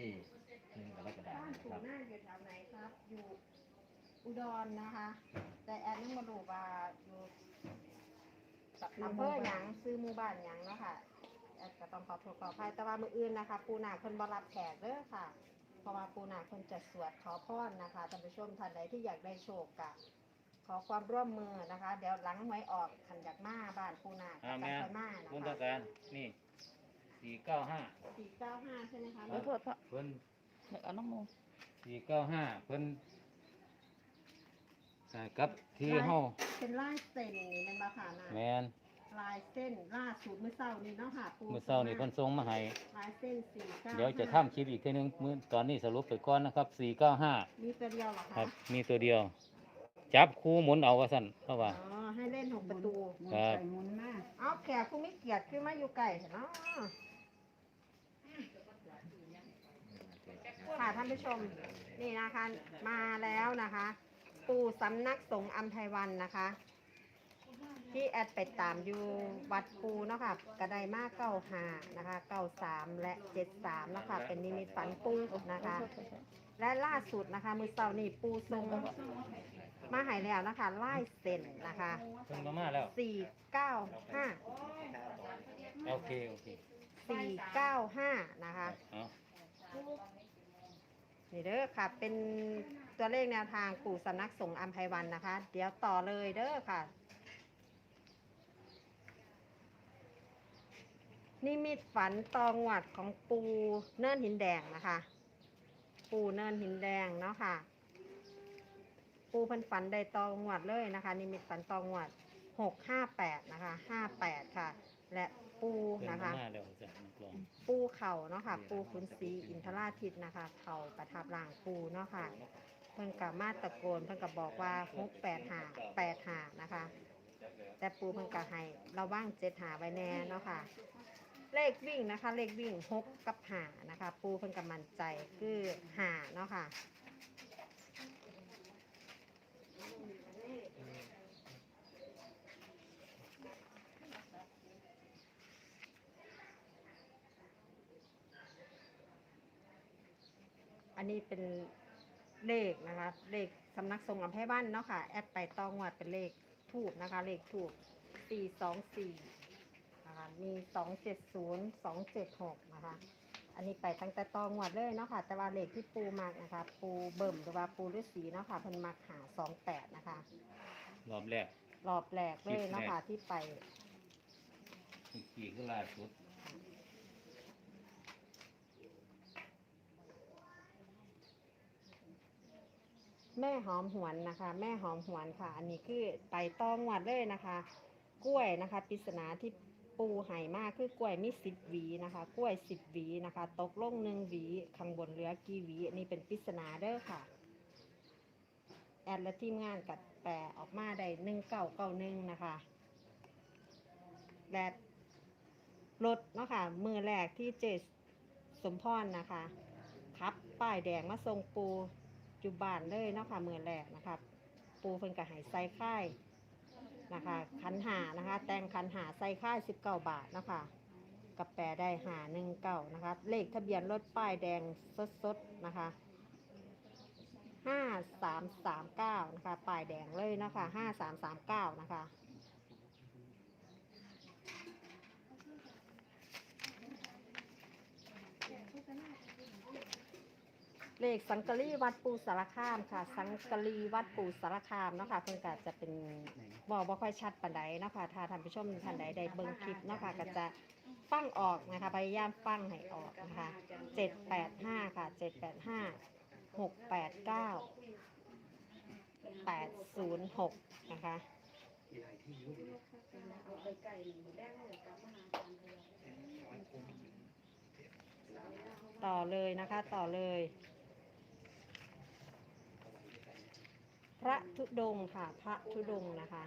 ที่หนึ่งกรกฎาคบ้านนะปู่ครับ หน้าอยู่แถวไหนครับ อยู่อุดรนะคะ แต่แอดยังมาดูว่าอยู่อำเภอหยังซื้อหมู่บ้านหยังเนาะค่ะแอดก็ต้องขอโทษขออภัยแต่ว่ามืออื่นนะคะ ปูนาคนบรับแขกเด้อค่ะ เพราะว่าปูนาคนจะสวดขอพรนะคะท่านผู้ชมท่านใดที่อยากได้โชคกะขอความร่วมมือนะคะ เดี๋ยวหลังหวยออกขันจากมาบ้านปูนาอ่าจะแม่ไปมานะคุณคะต้องการนี่ สี่เก้าห้าสี่เก้าห้าใช่ไหมคะขอโทษพ่อเพิ่นเดี๋ยวเอาน้องโมสี่เก้าห้าเพิ่นอ่ากับที่เฮาเป็นลายเส้นนี่เป็นมาค่ะนะแมนลายเส้นล่าสุดเมื่อเช้านี้เนาะค่ะปูเมื่อเช้านี่เพิ่นส่งมาให้ลายเส้นสี่เก้าเดี๋ยวจะทำคลิปอีกทีหนึงมื้อตอนนี้สรุปไปก่อนนะครับสี่เก้าห้ามีตัวเดียวเหรอครัคะบมีตัวเดียว จับคู่หมุนเอาว่าสั่นเพราะว่า อ๋อให้เล่นหกประตูครับหมุนมาเอาแขกคุณไม่เกียดขึ้นมาอยู่ไก่เนาะ ค่ะท่านผู้ชมนี่นะคะมาแล้วนะคะ ปู่สำนักสงฆ์อัมไพวันนะคะ ที่แอดไปตามอยู่วัดปูเนาะค่ะกระไดมาเก้าหานะคะเก้าสามและเจ็ดสามแล้วค่ะเป็นนิมิตฝันปูนะคะ และล่าสุดนะคะ มือเสาร์นี่ปูทรงมาใหายแล้วนะคะไล่เซ็นนะคะเพิ่นก็มาแล้วสี่เก้าห้าโอเคโอเคสี่เก้าห้านะคะเอา นี่เด้อค่ะ เป็นตัวเลขแนวทางปู่สำนักสงฆ์อัมไพวันนะคะ เดี๋ยวต่อเลยเด้อค่ะ นิมิตฝันตองหวัดของปูเนินหินแดงนะคะ ปูเนินหินแดงเนาะค่ะ ปูพันฝันได้ตองหวัดเลยนะคะ นิมิตฝันตองหวัดหกห้าแปดนะคะห้าแปดค่ะ และปูเพิ่นนะก็คะมาแล้วจ้ะนักร้อง ปูเข่าเนาะค่ะ ปูขุนศรีอินทราทิตนะคะ เข่าประทับร่างปูเนาะค่ะ เพิ่นกับมาตะโกนเพิ่นกับบอกว่าหกแปดหาแปดหานะคะ แต่ปูเพิ่นกับให้เราว่างเจ็ดหาไว้แน่เนาะค่ะ เลขวิ่งนะคะ เลขวิ่งหกกับหานะคะ ปูเพิ่นกับมั่นใจคือหาเนาะค่ะ อันนี้เป็นเลขนะคะ เลขสำนักทรงอำเภอบ้านเนาะค่ะ แอดไปตองวัดเป็นเลขถูกนะคะ เลขถูกสี่สองสี่นะคะมีสองเจ็ดศูนย์สองเจ็ดหกนะคะ อันนี้ไปตั้งแต่ตองวัดเลยเนาะค่ะ แต่ว่าเลขที่ปูมากนะคะ ปูเบิ่มหรือว่าปูฤาษีเนาะค่ะเพิ่นมักหาสองแปดนะคะ รอบแรกรอบแรกเลยเนาะค่ะที่ไปกี่คือล่าสุด แม่หอมหวนนะคะ แม่หอมหวนค่ะ อันนี้คือไปตองวัดเลยนะคะ กล้วยนะคะปริศนาที่ปูไห่มากคือกล้วยมีสิบหวีนะคะ กล้วยสิบหวีนะคะ ตกลงหนึ่งหวีข้างบนเหลือกี่หวีนนี้เป็นปริศนาเด้อค่ะ แอดและทีมงานกัดแปลออกมาได้หนึ่งเก้าเก้าหนึ่งนะคะและรถเนาะค่ะมือแรกที่เจสสมพรนะคะขับป้ายแดงมาส่งปู จุบานเลยเนาะค่ะมือแรกนะคะปูเพิ่นก็ใหายใส่ค่ายนะคะคันหานะคะ แต่งคันหาใส่ค่ายสิบเก้าบาทนะคะกับแปรได้หาหนึ่งเก้านะคะ เลขทะเบียนรถป้ายแดงสดๆนะคะห้าสามสามเก้านะคะป้ายแดงเลยนะคะห้าสามสามเก้านะคะ เลขสังกะรีวัดปูสารคามค่ะ สังกะรีวัดปูสารคามเนาะค่ะเพิ่นก็จะเป็นบอกว่าค่อยชัดปานใดเนาะค่ะถ้าท่านผู้ชมท่านใดได้เบิ่งคลิปเนาะค่ะก็จะฟังออกนะคะ พยายามฟังให้ออกนะคะเจ็ดแปดห้าค่ะเจ็ดแปดห้าหกแปดเก้าแปดศูนย์หกนะคะต่อเลยนะคะ ต่อเลย พระธุดงค์ค่ะ พระธุดงค์นะคะ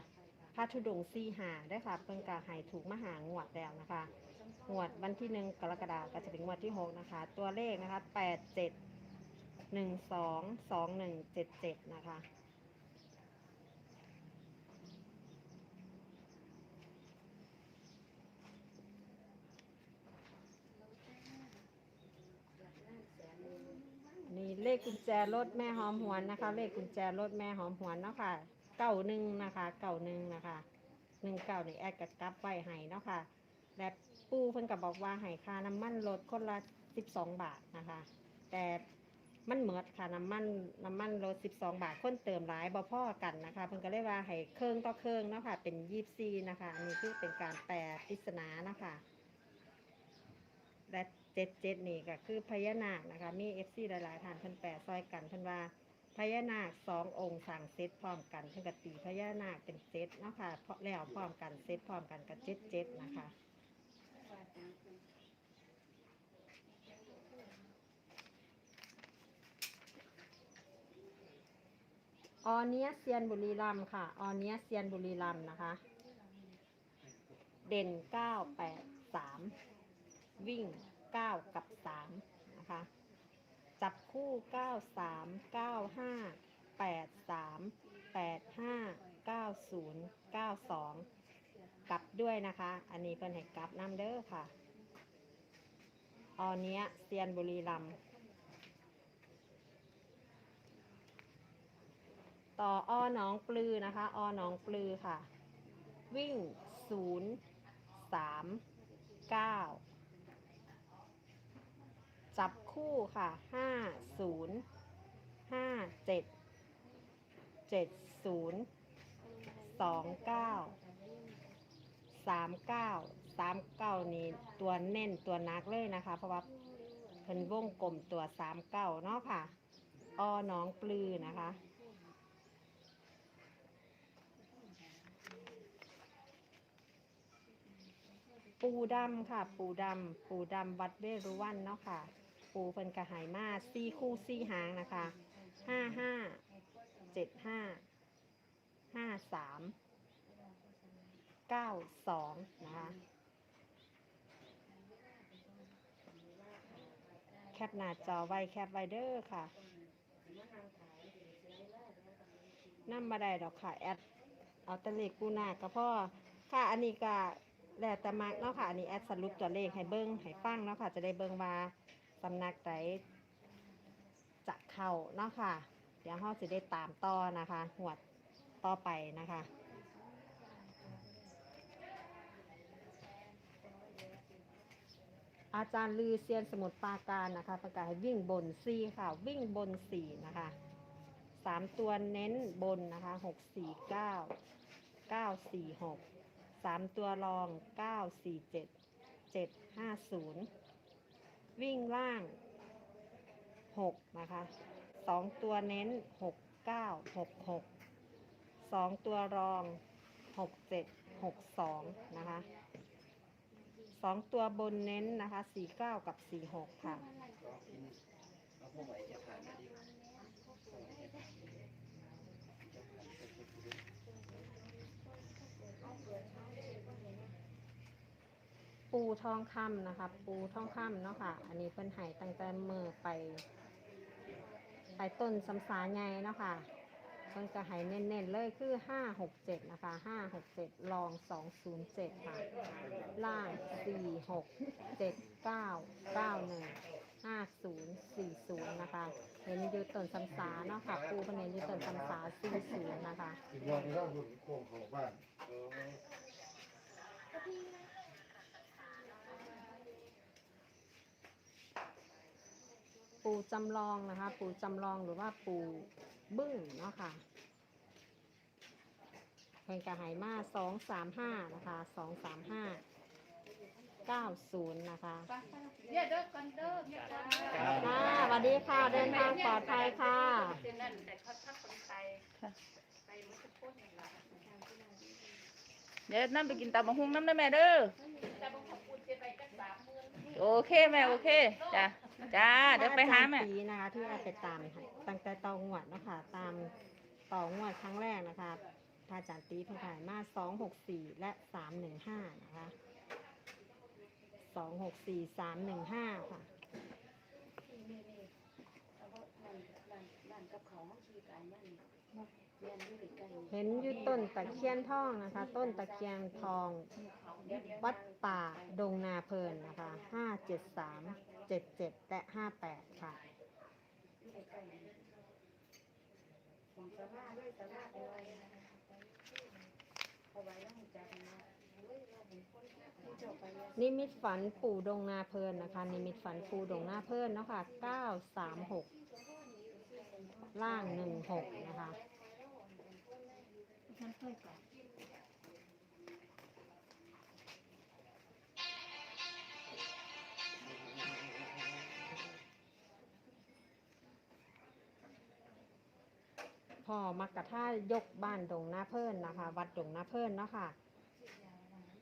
พระธุดงค์ซีหาได้ค่ะเพิ่งกาหายถูกมหางวดแล้วนะคะงวดวันที่หนึ่งกรกฎาคมก็จะเป็นงวดที่หกนะคะ ตัวเลขนะคะแปดเจ็ดหนึ่งสองสองหนึ่งเจ็ดเจ็ดนะคะ เเลขกุญแจรถแม่หอมหวนนะคะ เลขกุญแจรถแม่หอมหวนเนาะค่ะเก้าหนึ่งนะคะเก้าหนึ่งนะคะหนึ่งเก้านี่แอดกับกลับไว้ให้เนาะค่ะและปูเพิ่นก็บบอกว่าให้ค่าน้ำมันรถคนละสิบสองบาทนะคะ แต่มันเหมือดค่ะน้ำมันน้ำมันรถสิบสองบาทคนเติมหลายบ่พ่อกันนะคะเพิ่นก็เลยว่าให้เครื่องต่อเครื่องเนาะค่ะเป็นยี่ซีนะคะอันนี้คือเป็นการแปลปริศนานะคะและ เจ็ดเจ็ดนี่ก็คือพญานาคนะคะ มีเอฟซีหลายๆท่านเพิ่นแปลซอยกันเพิ่นว่าพญานาคสององค์สั่งเซตพร้อมกันเพิ่นกตีพญานาคเป็นเซตเนาะค่ะเพราะแล้วพร้อมกันเซตพร้อมกันกับเจ็ดเจ็ดนะคะออเนียเซียนบุรีรัมค่ะ ออเนียเซียนบุรีรัมนะคะ เด่นเก้าแปดสามวิ่ง เก้ากับสามนะคะจับคู่เก้าสามเก้าห้าแปดสามแปดห้าเก้าศูนย์เก้าสองกลับด้วยนะคะ อันนี้เป็นให้กลับน้ำเด้อค่ะออเนี้ยเซียนบุรีรัมต่ออ้อหนองปลือนะคะอ้อหนองปลือค่ะ วิ่งศูนย์สามเก้า คู่ค่ะห้าศูนย์ห้าเจ็ดเจ็ดศูนย์สองเก้าสามเก้าสามเก้านี่ตัวเน้นตัวนักเลยนะคะ เพราะว่าเพิ่นวงกลมตัวสามเก้าเนาะค่ะออหน้องปลือนะคะปูดำค่ะ ปูดำปูดำวัดเวรุวันเนาะค่ะ ปูเพิ่นกระหายมาสี่คู่สี่หางนะคะห้าห้าเจ็ดห้าห้าสามเก้าสองนะคะแคปหน้าจอไว้แคปไวเด้อค่ะนั่มาได้ดอกค่ะ แอดเอาตะเลขกูนาก็พ่อค่ะอันนี้ก็แล้วแต่มักเนาะค่ะ อันนี้แอดสรุปตัวเลขให้เบิ้งให้ฟังเนาะค่ะ จะได้เบิ้งว่า สำนักไหนจะเข้าเนาะค่ะ เดี๋ยวเราจะได้ตามต่อนะคะหวดต่อไปนะคะอาจารย์ลือเซียนสมุทรปราการนะคะประกาศให้วิ่งบนสี่ค่ะ วิ่งบนสี่นะคะสามตัวเน้นบนนะคะหกสี่เก้าเก้าสี่หกสามตัวรองเก้าสี่เจ็ดเจ็ดห้าศูนย์ วิ่งล่างหกนะคะสองตัวเน้นหกเก้าหกหกสองตัวรองหกเจ็ดหกสองนะคะสองตัวบนเน้นนะคะสี่เก้ากับสี่หกค่ะ ปูทองคำนะคะ ปูทองคำเนาะค่ะ อันนี้เป็นไห้ตั้งแต่มือไป ไปต้นสำสาใหญ่เนาะค่ะเพิ่นก็ให้เน้นๆเลยคือห้าหกเจ็ดนะคะห้าหกเจ็ดลองสองศูนย์เจ็ดค่ะ ล่างสี่หกเจ็ดเก้าเก้าหนึ่งห้าศูนย์สี่ศูนย์นะคะเห็นอยู่ต้นสำสาเนาะค่ะ ปูเป็นเห็นอยู่ต้นสำสาสี่ศูนย์นะคะ อีกวันเราหลุดโค้งของบ้าน ปูจำลองนะคะ ปูจำลองหรือว่าปูบึ้งเนาะค่ะเพิ่นกระหายมาสองสามห้านะคะสองสามห้าเก้าศูนย์นะคะเนี่ยเด้อกันเด้อเนี่ยกันเด้อค่ะสวัสดีค่ะ เดินทางปลอดภัยค่ะเดี๋ยวนั่นแต่เขาทักคนไทยไปมันจะพูดอย่างไรเดี๋ยวน้ำไปกินตำมะฮุงน้ำได้แม่เด้อโอเคแม่โอเคจ้า จ้า เดี๋ยวไปหาแม่อจรย์ปีนะคะที่เอาไปตามให้ตั้งแต่ตองวดเนาะคะตามต่องวดครั้งแรกนะคะพระอาจารย์ตีเพิ่งขายมาสองหกสี่และสามหนึ่งห้านะคะสองหกสี่สามหนึ่งห้าค่ะ เห็นอยู่ต้นตะเคียนทองนะคะ ต้นตะเคียนทอง วัดป่าดงนาเพลินนะคะห้าเจ็ดสาม เจ็ดเจ็ดและห้าแปดค่ะนิมิตฝันปู่ดงนาเพลินนะคะ นิมิตฝันปู่ดงนาเพลินเนาะค่ะเก้าสามหกล่างหนึ่งหกนะคะ พ่อมักกะท่ายกบ้านดงนาเพิ่นนะคะ วัดดงนาเพิ่นเนาะค่ะ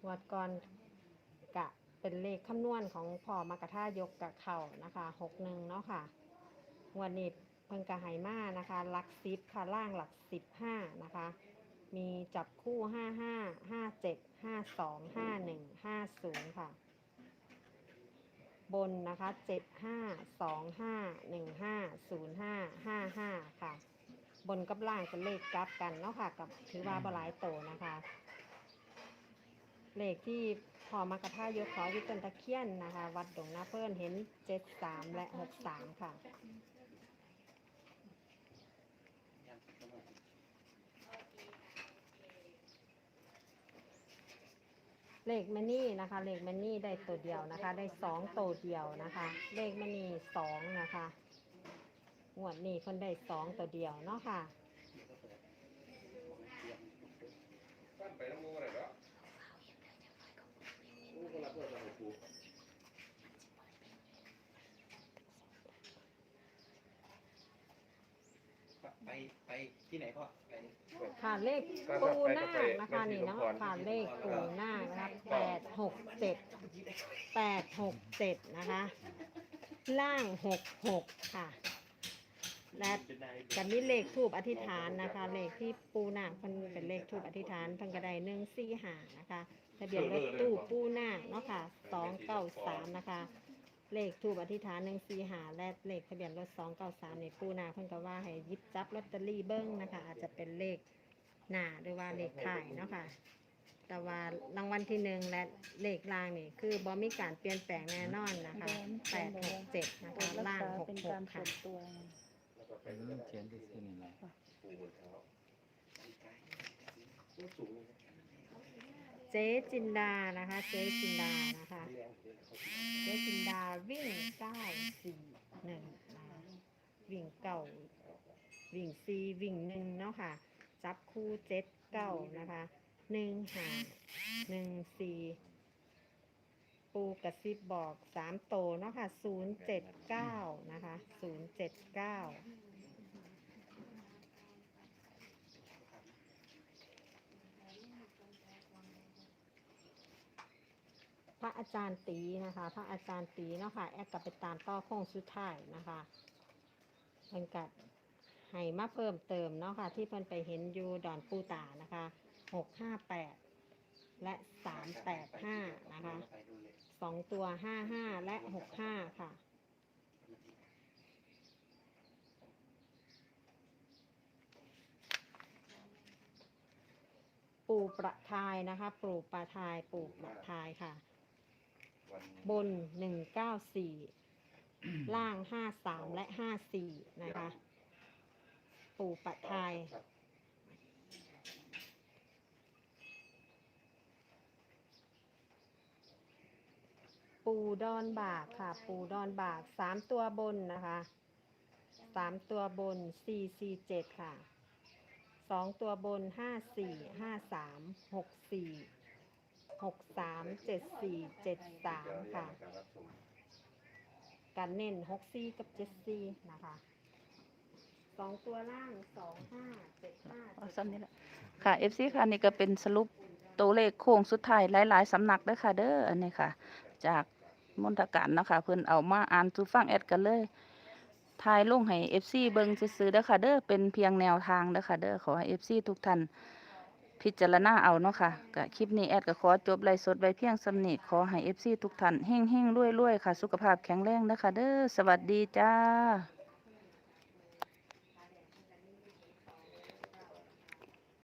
วัดก่อนกะเป็นเลขคำนวณของพ่อมักกะท่ายกกะเข่านะคะหกหนึ่งเนาะค่ะวันนี้เพิ่งกะไหมานะคะหลักสิบค่ะล่างหลักสิบห้านะคะ มีจับคู่ห้าห้าห้าเจ็ดห้าสองห้าหนึ่งห้าศูนย์ค่ะบนนะคะเจ็ดห้าสองห้าหนึ่งห้าศูนย์ห้าห้าห้าค่ะ บนกับล่างเป็นเลขกลับกันเนาะค่ะกับถือว่าบหลายโตนะคะ เลขที่พอมากระท่ายกขออยู่ต้นตะเคียนนะคะ วัดดงนาเพิ่นเห็นเจ็ดสามและหกสามค่ะเลขแมนี่นะคะ เลขแมนี่ได้ตัวเดียวนะคะ ได้สองตัวเดียวนะคะ เลขแมนี่สองนะคะ งวดนี้เพิ่นได้สองตัวเดียวเนาะค่ะไปน้ำมูกอะไรก็มูกรับเพื่อนเราปูไปไปที่ไหนพ่อไปค่ะเลขปูนาคนะคะนี่เนาะค่ะเลขปูนาคนะคะแปดหกเจ็ดแปดหกเจ็ดนะคะ ล่างหกหกค่ะ และจะมีเลขทูบอธิษฐานนะคะ เลขที่ปูนาคเพิ่นเป็นเลขทูบอธิษฐานเพิ่นก็ได้หนึ่งสี่หานะคะทะเบียนรถตู้ปูนาคเนาะค่ะสองเก้าสามนะคะ เลขทูบอธิษฐานหนึ่งสี่หาและเลขทะเบียนรถสองเก้าสามในปูนาคเพิ่นก็ว่าให้หยิบจับลอตเตอรี่เบิ้งนะคะ อาจจะเป็นเลขหน้าหรือว่าเลขท้ายเนาะค่ะแต่ว่ารางวัลที่หนึ่งและเลขล่างนี่คือบอมีการเปลี่ยนแปลงแน่นอนนะคะแปดหกเจ็ดนะคะล่างหกหกค่ะแล้ว ก็ไปอืก็มได้เขียนดูสินี่แหละเจ๊จินดานะคะ เจ๊จินดานะคะ เจ๊จินดาวิ่งเก้าสี่หนึ่งนะคะวิ่งเก่าวิ่งสี่วิ่งหนึ่งเนาะค่ะ จับคู่เจ็ดเก้านะคะหนึ่งหาหนึ่งสี่ปูกระซิบบอกสามโตเนาะค่ะศูนย์เจ็ดเก้านะคะศูนย์เจ็ดเก้า พระอาจารย์ตีนะคะ พระอาจารย์ตีเนาะค่ะ แอดกลับไปตามต่อโค้งสุดท้ายนะคะเพิ่นกัดให้มาเพิ่มเติมเนาะค่ะ ที่เพิ่นไปเห็นอยู่ดอนปูตานะคะหกห้าแปดและสามแปดห้านะคะสองตัวห้าห้าและหกห้าค่ะ ปู่ประทายนะคะ ปู่ประทายปู่ประทายค่ะ บนหนึ่งเก้าสี่ล่างห้าสามและห้าสี่นะคะ ปู่ปัดทายปูดอนบากค่ะ ปูดอนบากสามตัวบนนะคะสามตัวบนสี่สี่เจ็ดค่ะสองตัวบนห้าสี่ห้าสามหกสี่ หกสามเจ็ดสี่เจ็ดสามค่ะ การเน้นหกซี่กับเจ็ดซี่นะคะสองตัวล่างสองห้าเจ็ดห้าเอาซ้ำนี่แหละค่ะ FC ค่ะนี่ก็เป็นสรุปตัวเลขโค้งสุดท้ายหลายๆสำนักเด้อค่ะ เด้ออันนี้ค่ะ จากมนตการเนาะคะเพิ่นเอามาอ่านสู่ฟังแอดกันเลยทายลงให้ FC เบิ่งซื่อๆเด้อค่ะ เด้อเป็นเพียงแนวทางเด้อค่ะ เด้อขอให้ FC ทุกท่าน พิจารณาเอาเนาะค่ะกับคลิปนี้แอดก็ขอจบไลฟ์สดไว้เพียงสำนีขอให้ FC ทุกท่านเฮงเฮ่งรวยรวยค่ะ สุขภาพแข็งแรงนะคะเด้อสวัสดีจ้า